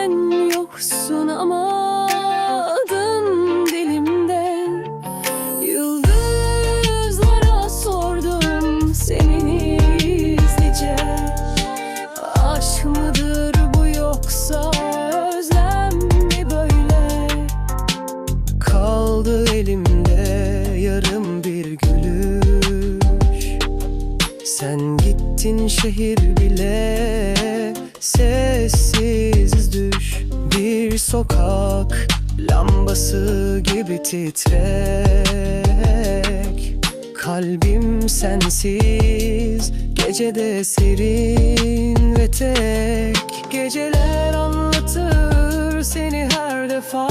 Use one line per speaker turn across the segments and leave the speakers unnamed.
Sen yoksun ama adın dilimde. Yıldızlara sordum seni gizlice. Aşk bu yoksa özlem mi böyle? Kaldı elimde yarım bir gülüş. Sen gittin şehir bile Sessiz düş Bir sokak lambası gibi titrek. Kalbim sensiz Gecede serin ve tek. Geceler anlatır seni her defa.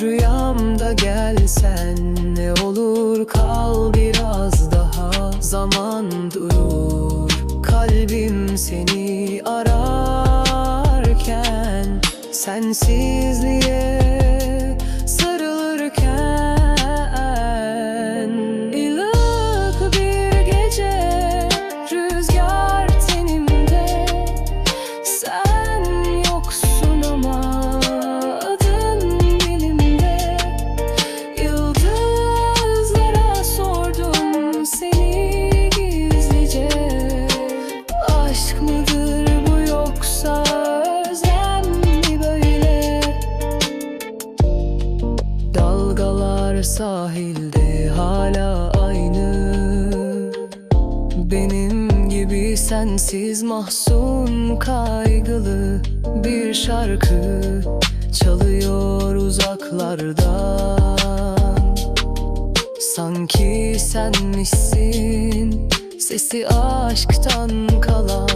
Rüyamda gelsen ne olur kal biraz daha. Zaman durur kalbim seni Sensizliğe Dalgalar sahilde hala aynı. Benim gibi sensiz mahzun kaygılı bir şarkı çalıyor uzaklardan. Sanki senmişsin sesi aşktan kalan